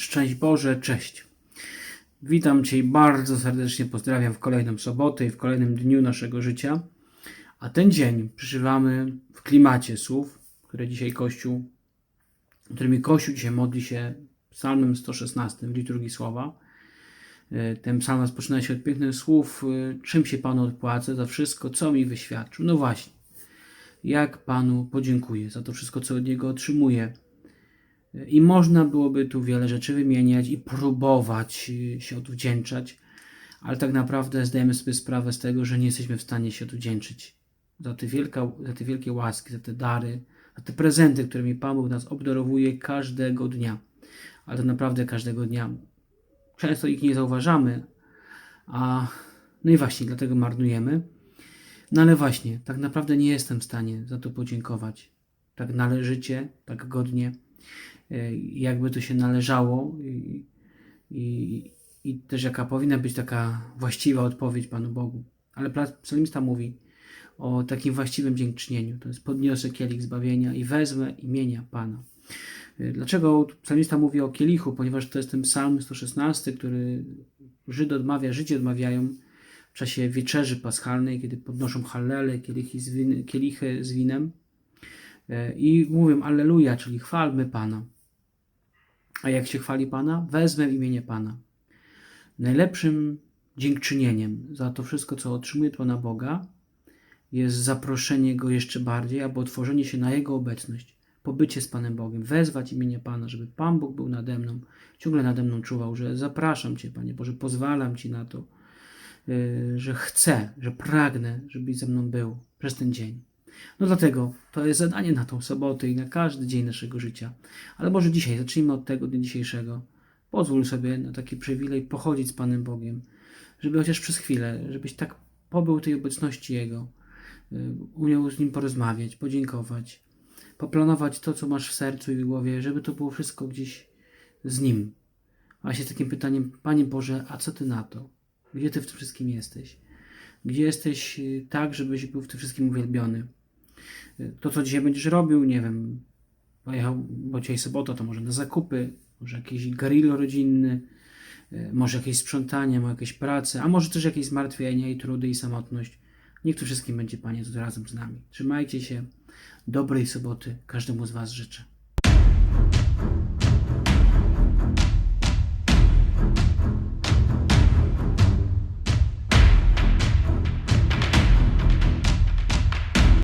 Szczęść Boże, cześć. Witam Cię bardzo serdecznie pozdrawiam w kolejną sobotę i w kolejnym dniu naszego życia. A ten dzień przeżywamy w klimacie słów, które dzisiaj Kościół, którymi Kościół dzisiaj modli się psalmem 116 w liturgii słowa. E, Ten psalm rozpoczyna się od pięknych słów, e, czym się Panu odpłacę za wszystko, co mi wyświadczył. No właśnie, jak Panu podziękuję za to wszystko, co od Niego otrzymuję. I można byłoby tu wiele rzeczy wymieniać i próbować y, się odwdzięczać, ale tak naprawdę zdajemy sobie sprawę z tego, że nie jesteśmy w stanie się odwdzięczyć za te, wielka, za te wielkie łaski, za te dary, za te prezenty, którymi Pan Bóg nas obdarowuje każdego dnia. Ale tak naprawdę każdego dnia. Często ich nie zauważamy, a no i właśnie dlatego marnujemy. No ale właśnie, tak naprawdę nie jestem w stanie za to podziękować. Tak należycie, tak godnie jakby to się należało i, i, i też jaka powinna być taka właściwa odpowiedź Panu Bogu. Ale psalmista mówi o takim właściwym dziękczynieniu. To jest podniosę kielich zbawienia i wezmę imienia Pana. E, Dlaczego psalmista mówi o kielichu? Ponieważ to jest ten psalm 116, który Żyd odmawia, Żydzi odmawiają w czasie wieczerzy paschalnej, kiedy podnoszą hallele, kielichy z, kielichy z winem e, i mówią Alleluja, czyli chwalmy Pana. A jak się chwali Pana? Wezmę imienie Pana. Najlepszym dziękczynieniem za to wszystko, co otrzymuje Pana Boga, jest zaproszenie Go jeszcze bardziej, albo otworzenie się na Jego obecność, pobycie z Panem Bogiem, wezwać imienie Pana, żeby Pan Bóg był nade mną, ciągle nade mną czuwał, że zapraszam Cię, Panie Boże, pozwalam Ci na to, yy, że chcę, że pragnę, żebyś ze mną był przez ten dzień. No dlatego to jest zadanie na tą sobotę i na każdy dzień naszego życia. Ale może dzisiaj, zacznijmy od tego dnia dzisiejszego. Pozwól sobie na taki przywilej pochodzić z Panem Bogiem, żeby chociaż przez chwilę, żebyś tak pobył tej obecności Jego, y, umiał z Nim porozmawiać, podziękować, poplanować to, co masz w sercu i w głowie, żeby to było wszystko gdzieś z Nim. Właśnie z takim pytaniem, Panie Boże, a co Ty na to? Gdzie Ty w tym wszystkim jesteś? Gdzie jesteś y, tak, żebyś był w tym wszystkim uwielbiony? To, co dzisiaj będziesz robił, nie wiem, pojechał, bo dzisiaj sobota, to może na zakupy, może jakiś grill rodzinny, y, może jakieś sprzątanie, może jakieś prace, a może też jakieś zmartwienia i trudy i samotność. Niech to wszystkim będzie, Panie, razem z nami. Trzymajcie się. Dobrej soboty każdemu z Was życzę.